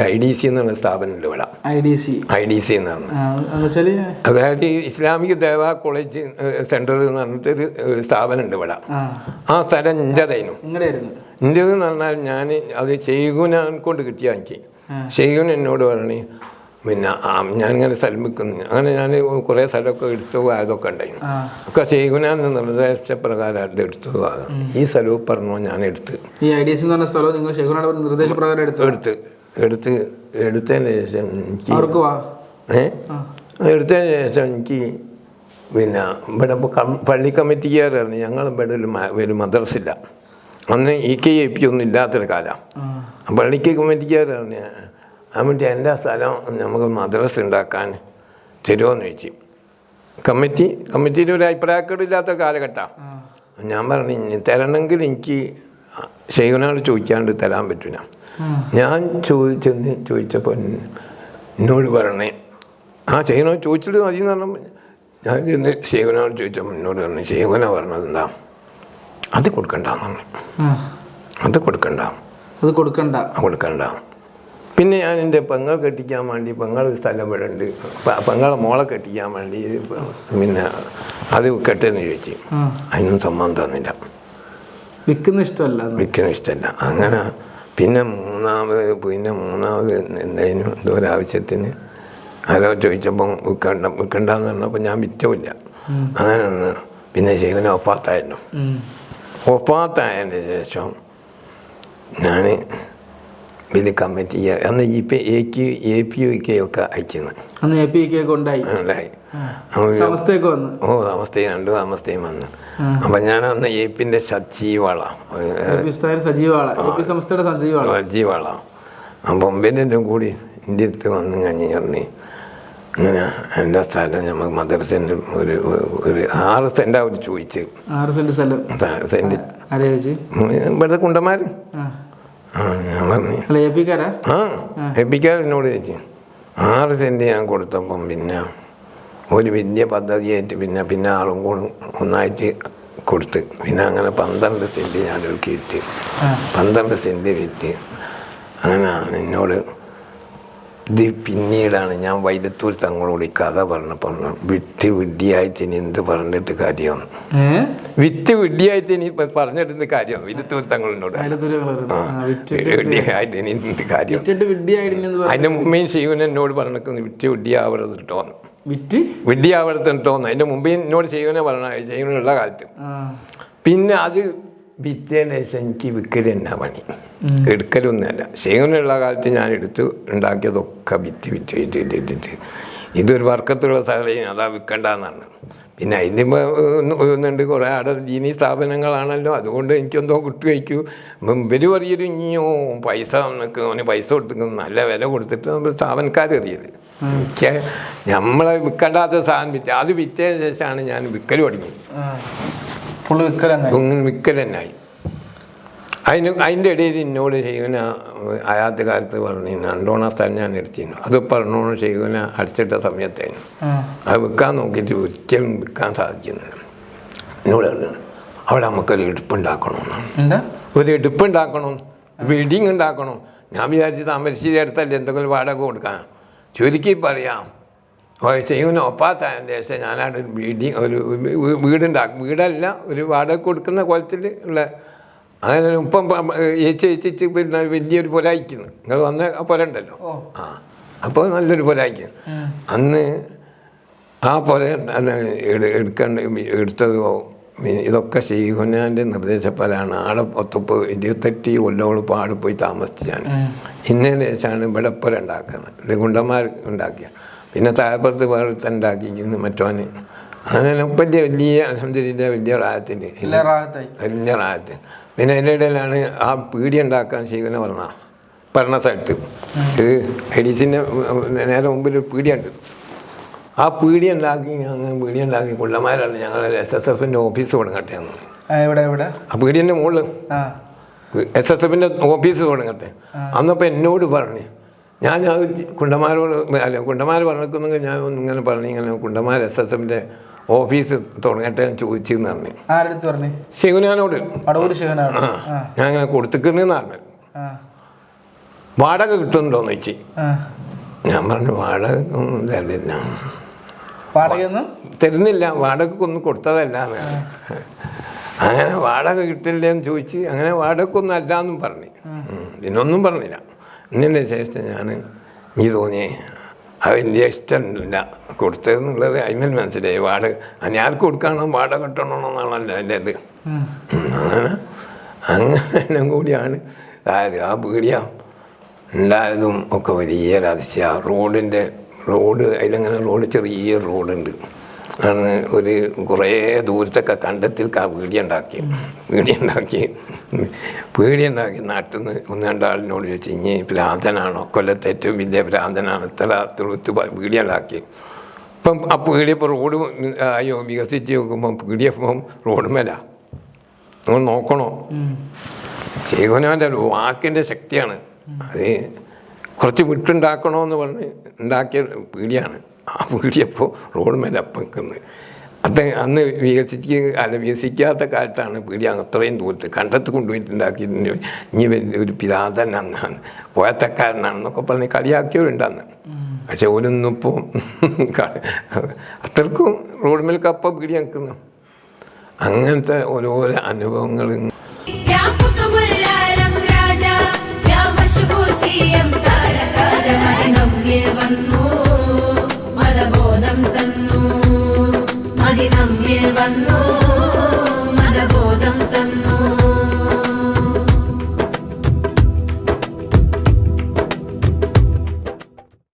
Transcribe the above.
I D C എന്ന് പറഞ്ഞ സ്ഥാപനമുണ്ട് ഇവിടെ. I D C I D C എന്ന് പറഞ്ഞ. അതായത് ഈ ഇസ്ലാമിക് ദേവ കോളേജ് സെന്റർ എന്ന് പറഞ്ഞിട്ടൊരു സ്ഥാപനമുണ്ട് ഇവിടെ. ആ. സ്ഥലം ഇഞ്ചതായിരുന്നു നിങ്ങളുടെ എന്ന് പറഞ്ഞാൽ ഞാൻ അത് ചെയ്യുന കൊണ്ട് കിട്ടിയ എനിക്ക്. ആ. എന്നോട് പറഞ്ഞു പിന്നെ ഞാനിങ്ങനെ സ്ഥലം വിൽക്കുന്നു അങ്ങനെ ഞാൻ കുറേ സ്ഥലമൊക്കെ എടുത്തു അതൊക്കെ ഉണ്ടായിരുന്നു. ഒക്കെ ചെയ്യുന്ന നിർദ്ദേശപ്രകാരം അത് എടുത്തു ഈ സ്ഥലവും പറഞ്ഞു ഞാൻ എടുത്ത്. ഈ ഐ ഡി സി എന്ന് പറഞ്ഞ സ്ഥലം നിങ്ങൾ എടുത്തു എടുത്ത്. എടുത്ത് എടുത്തതിന് ശേഷം എനിക്ക് ഏ? എടുത്തതിന് ശേഷം എനിക്ക് പിന്നെ ഇവിടെ പള്ളി കമ്മിറ്റിക്കാരായിരുന്നു. ഞങ്ങൾ ഇവിടെ ഒരു ഒരു മദ്രസില്ല അന്ന് ഇ കെ എ പി ഒന്നും ഇല്ലാത്തൊരു കാലം. പള്ളിക്ക് കമ്മിറ്റിക്കാരാണ് എന്നിട്ട് എന്റെ സ്ഥലം നമുക്ക് മദ്രസ ഉണ്ടാക്കാൻ തരുമോയെന്ന് ചോദിച്ചു. കമ്മിറ്റി കമ്മിറ്റിയിൽ ഒരു അഭിപ്രായക്കേടില്ലാത്ത കാലഘട്ടമാണ് ഞാൻ പറഞ്ഞു തരണമെങ്കിൽ എനിക്ക് ശൈവനോട് ചോദിക്കാണ്ട് തരാൻ പറ്റില്ല. ഞാൻ ചോദിച്ചെന്ന് ചോദിച്ചപ്പോൾ എന്നോട് പറഞ്ഞേ ആ ചെയ്യണോ ചോദിച്ചിട്ട് മതി എന്ന് പറഞ്ഞപ്പോൾ ഞാൻ ചെന്ന് ഷെയ്ഖുനോട് ചോദിച്ചപ്പോൾ എന്നോട് പറഞ്ഞു ശേഖന പറഞ്ഞത് എന്താ? അത് കൊടുക്കണ്ടെന്ന് പറഞ്ഞു. അത് കൊടുക്കണ്ട. അത് കൊടുക്കണ്ട. കൊടുക്കണ്ട. പിന്നെ ഞാൻ എന്റെ പെങ്ങൾ കെട്ടിക്കാൻ വേണ്ടി പെങ്ങൾ സ്ഥലം ഇവിടെ ഉണ്ട് പെങ്ങളെ മോളെ കെട്ടിക്കാൻ വേണ്ടി പിന്നെ അത് കെട്ടെന്ന് ചോദിച്ചു. അതിനൊന്നും അതിനും സമ്മതം തന്നില്ല. വിൽക്കുന്ന ഇഷ്ടമല്ല. വിൽക്കുന്ന ഇഷ്ടമല്ല. അങ്ങനെ പിന്നെ മൂന്നാമത് പിന്നെ മൂന്നാമത് എന്തായാലും എന്തോ ഒരാവശ്യത്തിന് ആരോ ചോദിച്ചപ്പോൾ വിൽക്കണ്ട വിൽക്കണ്ടെന്ന് പറഞ്ഞപ്പോൾ ഞാൻ വിറ്റവില്ല അങ്ങനെ ഒന്ന് പിന്നെ ശിവനെ ഒപ്പാത്തായിരുന്നു. ഒപ്പാത്തായതിന് ശേഷം ഞാൻ വലിയ കമ്മിറ്റി അന്ന് ഈ P A Q A P U K ഒക്കെ അയക്കുന്നത് അന്ന് എ പി ഒക്കെ ഉണ്ടായി. ഉണ്ടായി. സമസ്തയൊക്കെ വന്ന്. ഓ താമസത്തെയും രണ്ട് താമസത്തെയും വന്ന്. അപ്പം ഞാൻ അന്ന് എ പി ഉസ്താദിന് സജീവാള. സംസ്ഥയുടെ സജീവാള. സജീവാള. ആ ബൊമ്പേന്റെ കൂടി എന്റെ അടുത്ത് വന്ന് കഴിഞ്ഞ് പറഞ്ഞു ഇങ്ങനെ എന്റെ സ്ഥലം നമുക്ക് മദ്രസന്റെ ഒരു ഒരു ആറ് സെന്റ് അവർ ചോദിച്ചു. ആറ് സെന്റ് സ്ഥലം. സെന്റ് ഇവിടുത്തെ കുണ്ടന്മാർ ആ എപ്പിക്കാർ എന്നോട് ചേച്ചി ആറ് സെന്റ് ഞാൻ കൊടുത്തപ്പം പിന്നെ ഒരു വലിയ പദ്ധതിയായിട്ട് പിന്നെ പിന്നെ ആളും കൂടെ ഒന്നായിട്ട് കൊടുത്ത്. പിന്നെ അങ്ങനെ പന്ത്രണ്ട് സെന്റ് ഞാൻ ഒരുക്കി വിറ്റ് പന്ത്രണ്ട് സെന്റ് വിറ്റ്. അങ്ങനെയാണ് എന്നോട് ഇത് പിന്നീടാണ് ഞാൻ വൈലത്തൂർ തങ്ങളോട് ഈ കഥ പറഞ്ഞപ്പോൾ വിറ്റ് വിഡ്ഢിയായിട്ട് ഇനി എന്ത് പറഞ്ഞിട്ട് കാര്യമാണ്? വിറ്റ് വിഡ്ഢിയായിട്ട് ഇനി പറഞ്ഞിട്ട് കാര്യമാണ്? വിദ്യത്തൂർ തങ്ങളോട്. വിഡ്ഢിയായിട്ട് ഇനി എന്ത് കാര്യം അതിന്റെ മുമ്പേയും ശിവൻ എന്നോട് പറഞ്ഞിരിക്കുന്നത് വിറ്റ് വിഡ്ഢിയാവരുത് കേട്ടോന്ന് വിറ്റ് വിഡ്ഢിയാവരുത് കേട്ടോന്ന് അതിന്റെ മുമ്പേ എന്നോട് ശിവനെ പറഞ്ഞ ശിവനുള്ള കാലത്ത്. പിന്നെ അത് എനിക്ക് വിൽക്കൽ തന്നെ പണി. എടുക്കലൊന്നുമല്ല. ശേഖരനുള്ള കാലത്ത് ഞാൻ എടുത്ത്. ഉണ്ടാക്കിയതൊക്കെ വിറ്റ് വിറ്റ് വിറ്റ് വിറ്റ് വിറ്റ് ഇതൊരു വർക്കത്തുള്ള സ്ഥലം അതാ വിൽക്കണ്ടെന്നാണ്. പിന്നെ അതിന് ഒന്നുണ്ട്. കുറേ അവിടെ ദീനി സ്ഥാപനങ്ങളാണല്ലോ. അതുകൊണ്ട് എനിക്കെന്തോ കിട്ടു വയ്ക്കൂ. ഇവർ പറയൊരു ഇനിയോ പൈസ നമുക്ക് അവന് പൈസ കൊടുത്തിട്ട് നല്ല വില കൊടുത്തിട്ട് നമ്മൾ എനിക്ക് നമ്മളെ വിൽക്കണ്ടാത്ത സാധനം വിറ്റ് അത് വിറ്റതിന് ശേഷമാണ് ഞാൻ വിൽക്കൽ തുടങ്ങി ഫുള്ള് തന്നെയായി അതിന് അതിന്റെ ഇടയിൽ എന്നോട് ചെയ്യുന്ന അയാത്ത കാലത്ത് പറഞ്ഞു രണ്ടോണ സ്ഥലം ഞാൻ എടുത്തിരുന്നു. അത് പറഞ്ഞോണം ചെയ്യുന്ന അടിച്ചിട്ട സമയത്തായിരുന്നു അത് വിൽക്കാൻ നോക്കിയിട്ട് ഒരിക്കലും വിൽക്കാൻ സാധിക്കുന്നില്ല. എന്നോട് അവിടെ നമുക്കൊരു എടുപ്പുണ്ടാക്കണമെന്നാണ് ഒരു എടുപ്പുണ്ടാക്കണം ബിൽഡിങ് ഉണ്ടാക്കണം. ഞാൻ വിചാരിച്ചു താമരശ്ശേരി അടുത്തല്ലേ എന്തെങ്കിലും വാടക കൊടുക്കാൻ. ചുരുക്കി പറയാം. ചെയ്യുന്ന ഒപ്പാത്ത ദേശം ഞാനവിടെ ഒരു ബിൽഡിങ് ഒരു വീടുണ്ടാക്കും വീടല്ല ഒരു വാടക കൊടുക്കുന്ന കോലത്തിൽ ഉള്ള അങ്ങനെ ഇപ്പം ഏച്ച് ഏച്ചിച്ച് പിന്നെ വലിയൊരു പുരായിക്കുന്നു നിങ്ങൾ വന്ന പുല ഉണ്ടല്ലോ? ആ. അപ്പോൾ നല്ലൊരു പുരായിക്കുന്നു അന്ന് ആ പുല എടുക്കേണ്ട എടുത്തത് ഇതൊക്കെ ശ്രീകുഞ്ഞാന്റെ നിർദ്ദേശപ്രകാരമാണ്. ആടെ ഒത്തപ്പ് ഇരുപത്തെട്ട് കൊല്ലോളം ആടെ പോയി താമസിച്ചാണ്. ഇന്നേ ശേഷമാണ് ഇവിടെ പുല ഉണ്ടാക്കുന്നത്. ഇത് ഗുണ്ടന്മാർ ഉണ്ടാക്കിയ. പിന്നെ താഴപ്പുറത്ത് വേറെ ഉണ്ടാക്കിയിരിക്കുന്നു മറ്റോന് അങ്ങനെ വലിയ വലിയ അലഹമ്മദില്ല വലിയ റാഹത്തായി. വലിയ റായത്തിൽ പിന്നെ അതിന്റെ ഇടയിലാണ് ആ പീടി ഉണ്ടാക്കാൻ ഷെയ്ഖുന പറഞ്ഞ പറഞ്ഞ സ്ഥലത്ത്. ഇത് ഹെഡീസിന്റെ നേരെ മുമ്പിൽ ഒരു പീടിയുണ്ട് ആ പീടി ഉണ്ടാക്കി അങ്ങനെ പീടി ഉണ്ടാക്കി കൊള്ളമാരാണ് ഞങ്ങൾ എസ് എസ് എഫിന്റെ ഓഫീസ് തുടങ്ങട്ടെ എന്ന്. ആ പീടിയന്റെ മുകളിൽ എസ് എസ് എഫിന്റെ ഓഫീസ് തുടങ്ങട്ടെ. അന്നപ്പോൾ എന്നോട് പറഞ്ഞു ഞാൻ അത് കുണ്ടന്മാരോട് അല്ല കുണ്ടന്മാർ പറഞ്ഞിരിക്കുന്നെങ്കിൽ ഞാൻ ഇങ്ങനെ പറഞ്ഞു ഇങ്ങനെ കുണ്ടമാർ എസ് എസ് എമ്മിന്റെ ഓഫീസ് തുടങ്ങട്ടെ എന്ന് ചോദിച്ചെന്ന് പറഞ്ഞു. ആരെടുത്ത് പറഞ്ഞു? ശിവനാനോട്. ശിവനാണ്. ആ ആ. ഞാൻ ഇങ്ങനെ കൊടുത്തിക്കുന്നതെന്ന് പറഞ്ഞു. ആ. വാടക കിട്ടുന്നുണ്ടോന്ന് ചോദിച്ചു. ആ. ഞാൻ പറഞ്ഞു വാടക ഒന്നും തരില്ല. വാടകയൊന്നും? തരുന്നില്ല വാടകക്കൊന്നും കൊടുത്തതല്ല അങ്ങനെ വാടക കിട്ടില്ലെന്ന് ചോദിച്ച് അങ്ങനെ വാടകക്കൊന്നും അല്ല എന്നും പറഞ്ഞു. പിന്നൊന്നും പറഞ്ഞില്ല. ശേഷം ഞാൻ നീ തോന്നിയേ അത് വലിയ ഇഷ്ടമില്ല. കൊടുത്തതെന്നുള്ളത് അതിന് മനസ്സിലായി. വാട ആർക്ക് വാട വാടക കിട്ടണമെന്നാണല്ലോ എന്റെ ഇത്. അങ്ങനെ അങ്ങനെ കൂടിയാണ്. അതായത് ആ പീടിയ ഉണ്ടായതും ഒക്കെ വലിയ രഹസ്യ റോഡിന്റെ റോഡ് അതിലങ്ങനെ റോഡ് ചെറിയ റോഡുണ്ട്. ആണ് ഒരു കുറേ ദൂരത്തൊക്കെ കണ്ടത്തിൽ ആ പീടിയ ഉണ്ടാക്കി പീടിയ ഉണ്ടാക്കി പീടിയ ഉണ്ടാക്കി നാട്ടിൽ നിന്ന് ഒന്ന് രണ്ടാളിനോട് ചോദിച്ചു ഇനി ഭ്രാന്തനാണോ? കൊല്ലത്തെ ഏറ്റവും വലിയ ഭ്രാന്തനാണ്. ഇത്ര തുളുത്ത് പീടിയ ഉണ്ടാക്കി ഇപ്പം ആ പീടിയ ഇപ്പോൾ റോഡ് ആയോ വികസിച്ച് നോക്കുമ്പോൾ പീടിയപ്പം റോഡ് മേല. നമ്മൾ നോക്കണോ? ഒരു വാക്കിന്റെ ശക്തിയാണ്. അത് കുറച്ച് വിട്ടുണ്ടാക്കണമെന്ന് പറഞ്ഞ് ഉണ്ടാക്കിയ പീടിയാണ്. ആ പീടിയപ്പോൾ റോഡ് മേലെ അപ്പക്കുന്നത് അത് അന്ന് വികസിച്ച് അല്ല വികസിക്കാത്ത കാലത്താണ് പീടി അത്രയും ദൂരത്ത് കണ്ടത്ത് കൊണ്ടുപോയിട്ടുണ്ടാക്കിയിട്ടുണ്ട് ഇനി ഒരു പിതാതൻ അന്നാണ് പോയത്തക്കാരനാണെന്നൊക്കെ പറഞ്ഞ് കളിയാക്കിയവരുണ്ടെന്ന്. പക്ഷെ ഓരൊന്നും ഇപ്പോൾ അത്രക്കും റോഡ് മേൽക്ക് കപ്പ പീഡി നിൽക്കുന്നു അങ്ങനത്തെ ഓരോരോ അനുഭവങ്ങൾ രാജാ